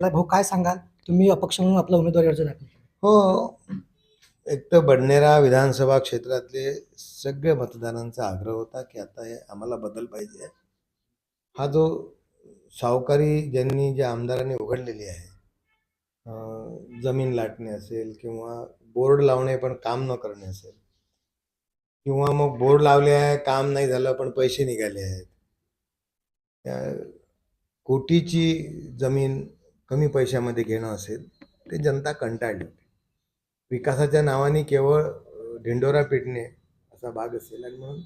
भाऊ काय सांगाल? तुम्ही अपक्ष म्हणून आपला उमेदवारी अर्ज दाखल केला. हो. एक तर बडनेरा विधानसभा क्षेत्रातले सगळे मतदारांचा आग्रह होता की आता हे आम्हाला बदल पाहिजे हा जो सावकारी ज्यांनी ज्या आमदारांनी उघडलेली आहे अं, जमीन लाटणे असेल किंवा बोर्ड लावणे पण काम न करणे असेल किंवा मग बोर्ड लावले आहे काम नाही झालं पण पैसे निघाले आहेत त्या कोटीची जमीन कमी पैशामध्ये घेणं असेल ते जनता कंटाळली होती. विकासाच्या नावाने केवळ ढिंडोरा पेटणे असा भाग असेल आणि म्हणून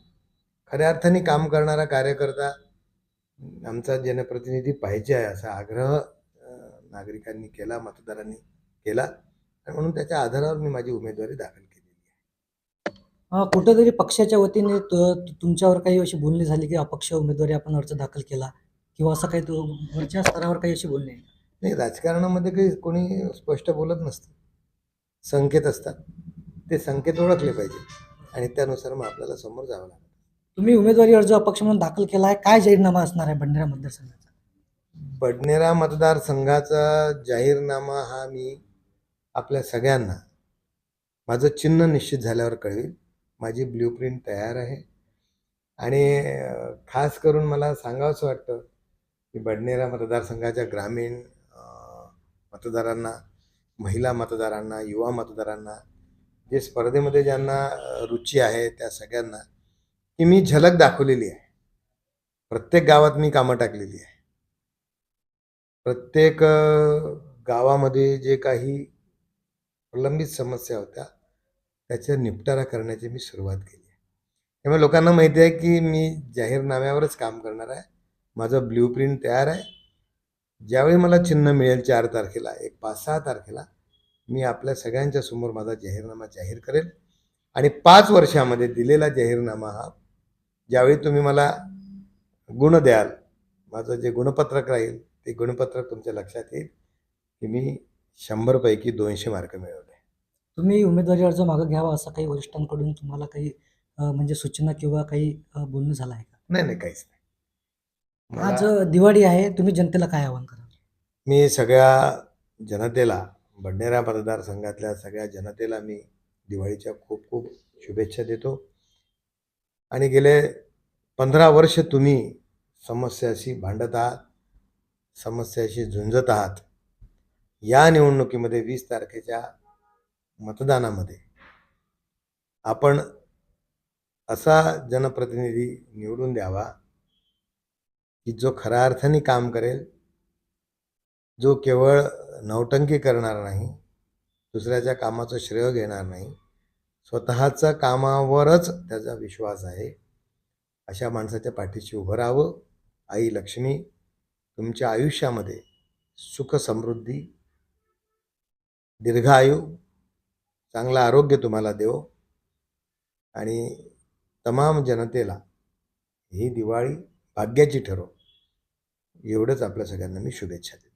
खऱ्या अर्थाने काम करणारा कार्यकर्ता आमचा जनप्रतिनिधी पाहिजे आहे असा आग्रह नागरिकांनी केला मतदारांनी केला आणि म्हणून त्याच्या आधारावर मी माझी उमेदवारी दाखल केलेली आहे. अं, कुठेतरी पक्षाच्या वतीने तुमच्यावर काही अशी बोलणी झाली की अपक्ष उमेदवारी आपण अर्ज दाखल केला किंवा असं काही तो वरच्या स्तरावर काही अशी बोलणी नाही राजकारणामध्ये काही कोणी स्पष्ट बोलत नसतं. संकेत असतात. ते संकेत ओळखले पाहिजे. आणि त्यानुसार मग आपल्याला समोर जावं लागतं. तुम्ही उमेदवारी अर्ज अपक्ष म्हणून दाखल केला आहे. काय जाहीरनामा असणार आहे बंडारा मतदारसंघाचा? बडनेरा मतदारसंघाचा जाहीरनामा हा मी आपल्या सगळ्यांना माझं चिन्ह निश्चित झाल्यावर कळवेल. माझी ब्ल्यू प्रिंट तयार आहे. आणि खास करून मला सांगावंसं वाटतं की बडनेरा मतदारसंघाच्या ग्रामीण मतदारांना महिला मतदारांना युवा मतदारांना जे स्पर्धेमध्ये ज्यांना रुची आहे त्या सगळ्यांना की मी झलक दाखवलेली आहे. प्रत्येक गावात मी कामं टाकलेली आहे. प्रत्येक गावामध्ये जे काही प्रलंबित समस्या होत्या त्याचा निपटारा करण्याची मी सुरुवात केली आहे. त्यामुळे लोकांना माहिती आहे की मी जाहीरनाम्यावरच काम करणार आहे. माझं ब्ल्यू प्रिंट तयार आहे. ज्यावेळी मला चिन्ह मिळेल चार तारखेला एक पाच सहा तारखेला मी आपल्या सगळ्यांच्या समोर माझा जाहीरनामा जाहीर करेल. आणि पाच वर्षामध्ये दिलेला जाहीरनामा हा ज्यावेळी तुम्ही मला गुण द्याल माझं जे गुणपत्रक राहील ते गुणपत्रक तुमच्या लक्षात येईल की मी शंभरपैकी दोनशे मार्क मिळवले. तुम्ही उमेदवारी अर्ज मागं घ्यावा असं काही वरिष्ठांकडून तुम्हाला काही म्हणजे सूचना किंवा काही बोलणं झालं आहे का? नाही नाही काहीच नाही. आज दिवाळी आहे तुम्ही जनतेला काय आवाहन करा मी सगळ्या जनतेला बडनेरा मतदारसंघातल्या सगळ्या जनतेला मी दिवाळीच्या खूप खूप शुभेच्छा देतो. आणि गेले पंधरा वर्ष तुम्ही समस्याशी भांडत आहात समस्याशी झुंजत आहात. या निवडणुकीमध्ये वीस तारखेच्या मतदानामध्ये आपण असा जनप्रतिनिधी निवडून द्यावा की जो खऱ्या अर्थाने काम करेल जो केवळ नौटंकी करणार नाही दुसऱ्याच्या कामाचं श्रेय घेणार नाही स्वतःचा कामावरच त्याचा विश्वास आहे अशा माणसाच्या पाठीशी उभं राहावं. आई लक्ष्मी तुमच्या आयुष्यामध्ये सुख समृद्धी दीर्घायू चांगलं आरोग्य तुम्हाला देव. आणि तमाम जनतेला ही दिवाळी भाग्याची ठरो एवढंच आपल्या सगळ्यांना मी शुभेच्छा देतो.